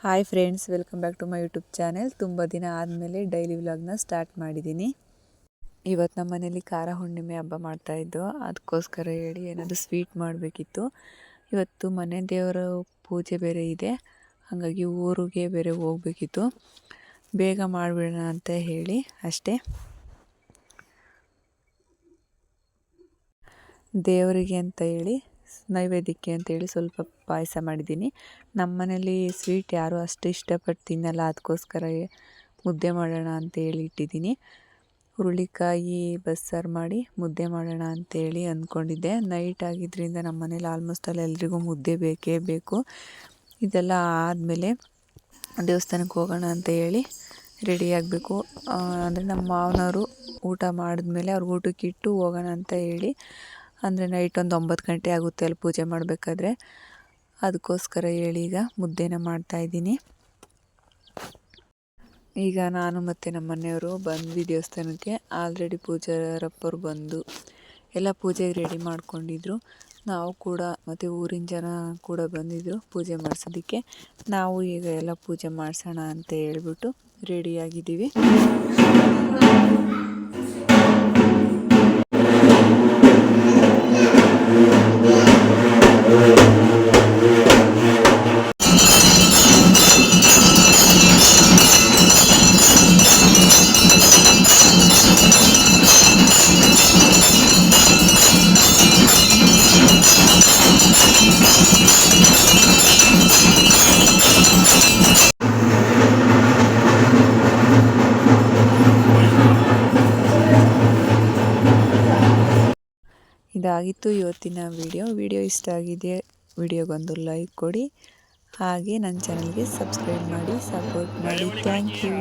Hi friends welcome back to my YouTube channel ತುಂಬ ದಿನ ಆದಮೇಲೆ ಡೈಲಿ ವ್ಲಾಗ್ನ ಸ್ಟಾರ್ಟ್ ಮಾಡಿದ್ದೀನಿ ಇವತ್ತು ನಮ್ಮ ಮನೇಲಿ ಖಾರ ಹುಣ್ಣಿಮೆ ಹಬ್ಬ ಮಾಡ್ತಾಯಿದ್ದು ಅದಕ್ಕೋಸ್ಕರ ಹೇಳಿ ಏನಾದರೂ ಸ್ವೀಟ್ ಮಾಡಬೇಕಿತ್ತು. ಇವತ್ತು ಮನೆ ದೇವರ ಪೂಜೆ ಬೇರೆ ಇದೆ. ಹಾಗಾಗಿ ಊರಿಗೆ ಬೇರೆ ಹೋಗಬೇಕಿತ್ತು. ಬೇಗ ಮಾಡಿಬಿಡೋಣ ಅಂತ ಹೇಳಿ ಅಷ್ಟೇ. ದೇವರಿಗೆ ಅಂತ ಹೇಳಿ ನೈವೇದ್ಯಕ್ಕೆ ಅಂತೇಳಿ ಸ್ವಲ್ಪ ಪಾಯಸ ಮಾಡಿದ್ದೀನಿ. ನಮ್ಮ ಮನೇಲಿ ಸ್ವೀಟ್ ಯಾರೂ ಅಷ್ಟು ಇಷ್ಟಪಟ್ಟು ತಿನ್ನಲ್ಲ ಅದಕ್ಕೋಸ್ಕರ ಮುದ್ದೆ ಮಾಡೋಣ ಅಂತೇಳಿ ಇಟ್ಟಿದ್ದೀನಿ. ಹುರುಳಿಕಾಯಿ ಬಸ್ಸಾರು ಮಾಡಿ ಮುದ್ದೆ ಮಾಡೋಣ ಅಂತೇಳಿ ಅಂದ್ಕೊಂಡಿದ್ದೆ. ನೈಟ್ ಆಗಿದ್ದರಿಂದ ನಮ್ಮ ಮನೇಲಿ ಆಲ್ಮೋಸ್ಟ್ ಅಲ್ಲಿ ಎಲ್ರಿಗೂ ಮುದ್ದೆ ಬೇಕೇ ಬೇಕು. ಇದೆಲ್ಲ ಆದಮೇಲೆ ದೇವಸ್ಥಾನಕ್ಕೆ ಹೋಗೋಣ ಅಂತ ಹೇಳಿ ರೆಡಿ ಆಗಬೇಕು. ಅಂದರೆ ನಮ್ಮ ಮಾವನವರು ಊಟ ಮಾಡಿದ್ಮೇಲೆ ಅವ್ರಿಗೆ ಊಟಕ್ಕೆ ಇಟ್ಟು ಹೋಗೋಣ ಅಂತ ಹೇಳಿ ಅಂದರೆ ನೈಟ್ ಒಂದು ಒಂಬತ್ತು ಗಂಟೆ ಆಗುತ್ತೆ ಅಲ್ಲಿ ಪೂಜೆ ಮಾಡಬೇಕಾದ್ರೆ. ಅದಕ್ಕೋಸ್ಕರ ಹೇಳಿ ಈಗ ಮುದ್ದೆನ ಮಾಡ್ತಾಯಿದ್ದೀನಿ ಈಗ ನಾನು ಮತ್ತು ನಮ್ಮ ಮನೆಯವರು ಬಂದ್ವಿ ದೇವಸ್ಥಾನಕ್ಕೆ ಆಲ್ರೆಡಿ ಪೂಜಾರಪ್ಪರು ಬಂದು ಎಲ್ಲ ಪೂಜೆಗೆ ರೆಡಿ ಮಾಡ್ಕೊಂಡಿದ್ರು. ನಾವು ಕೂಡ ಮತ್ತು ಊರಿನ ಜನ ಕೂಡ ಬಂದಿದ್ದರು ಪೂಜೆ ಮಾಡಿಸೋದಕ್ಕೆ. ನಾವು ಈಗ ಎಲ್ಲ ಪೂಜೆ ಮಾಡಿಸೋಣ ಅಂತ ಹೇಳ್ಬಿಟ್ಟು ರೆಡಿಯಾಗಿದ್ದೀವಿ ಇದಾಗಿತ್ತು ಇವತ್ತಿನ ವಿಡಿಯೋ. ವಿಡಿಯೋ ಇಷ್ಟ ಆಗಿದೆ ವಿಡಿಯೋಗೊಂದು ಲೈಕ್ ಕೊಡಿ. ಹಾಗೆ ನನ್ನ ಚಾನಲ್ಗೆ ಸಬ್ಸ್ಕ್ರೈಬ್ ಮಾಡಿ, ಸಪೋರ್ಟ್ ಮಾಡಿ. Thank you.